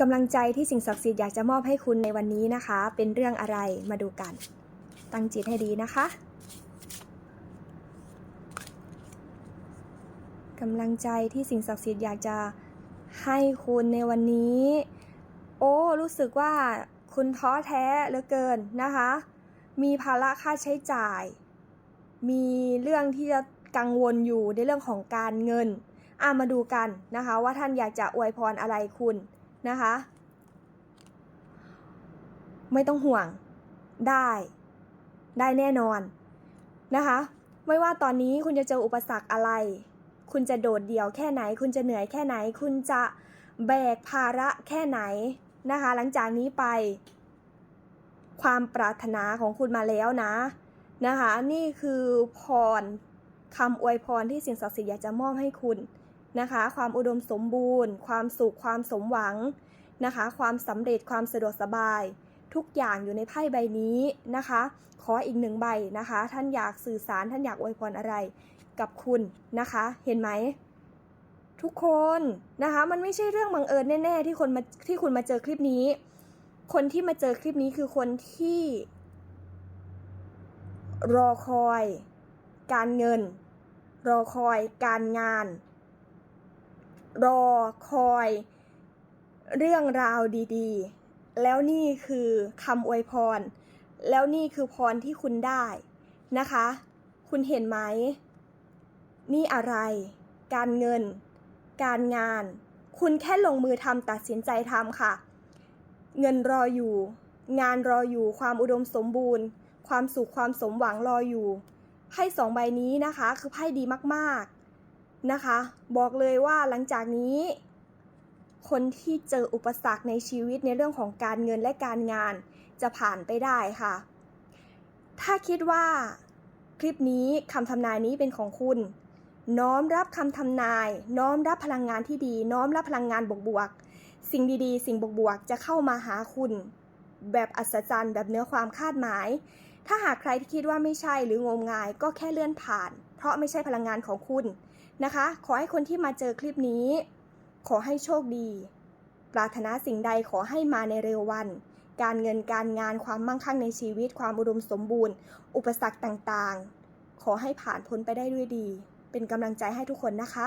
กำลังใจที่สิ่งศักดิ์สิทธิ์อยากจะมอบให้คุณในวันนี้นะคะ เป็นเรื่องอะไรมาดูกัน ตั้งจิตให้ดีนะคะกำลังใจที่สิ่งศักดิ์สิทธิ์อยากจะให้คุณในวันนี้ โอ้ รู้สึกว่าคุณท้อแท้เหลือเกินนะคะ มีภาระค่าใช้จ่าย มีเรื่องที่จะกังวลอยู่ในเรื่องของการเงินอะมาดูกันนะคะ ว่าท่านอยากจะอวยพรอะไรคุณ นะคะ ไม่ต้องห่วงได้ ได้แน่นอนนะคะ ไม่ว่าตอนนี้คุณจะเจออุปสรรคอะไร คุณจะโดดเดี่ยวแค่ไหน คุณจะเหนื่อยแค่ไหน คุณจะแบกภาระแค่ไหนนะคะ หลังจากนี้ไป ความปรารถนาของคุณมาแล้วนะนะคะ นี่คือพรคำอวยพรที่สิ่งศักดิ์สิทธิ์อยากจะมอบให้คุณ นะคะ ความอุดมสมบูรณ์ ความสุข ความสมหวังนะคะ ความสำเร็จ ความสะดวกสบาย ทุกอย่างอยู่ในไพ่ใบนี้นะคะ ขออีกหนึ่งใบนะคะ ท่านอยากสื่อสาร ท่านอยากอวยพรอะไรกับคุณนะคะ เห็นไหม ทุกคนนะคะ มันไม่ใช่เรื่องบังเอิญแน่ ๆ ที่คนมาที่คุณมาเจอคลิปนี้ คนที่มาเจอคลิปนี้คือคนที่ รอคอย การเงิน รอคอย การงาน รอคอย เรื่องราวดีๆ แล้วนี่คือคำอวยพร แล้วนี่คือพรที่คุณได้นะคะ คุณเห็นไหม นี่อะไร การเงิน การงาน คุณแค่ลงมือทำตัดสินใจทำค่ะ เงินรออยู่ งานรออยู่ ความอุดมสมบูรณ์ ความสุขความสมหวังรออยู่ไพ่สองใบนี้นะคะ คือไพ่ดีมากๆ นะคะ บอกเลยว่าหลังจากนี้ คนที่เจออุปสรรคในชีวิตในเรื่องของการเงินและการงานจะผ่านไปได้ค่ะ ถ้าคิดว่าคลิปนี้คำทำนายนี้เป็นของคุณ น้อมรับคำทำนาย น้อมรับพลังงานที่ดี น้อมรับพลังงานบวกๆสิ่งดีๆ สิ่งบวกๆจะเข้ามาหาคุณ แบบอัศจรรย์แบบเนื้อความคาดหมาย ถ้าหากใครที่คิดว่าไม่ใช่หรืองมงายก็แค่เลื่อนผ่าน เพราะไม่ใช่พลังงานของคุณ นะคะ ขอให้คนที่มาเจอคลิปนี้ ขอให้โชคดี ปรารถนาสิ่งใดขอให้มาในเร็ววัน การเงินการงานความมั่งคั่งในชีวิต ความอุดมสมบูรณ์ อุปสรรคต่างๆ ขอให้ผ่านพ้นไปได้ด้วยดี เป็นกำลังใจให้ทุกคนนะคะ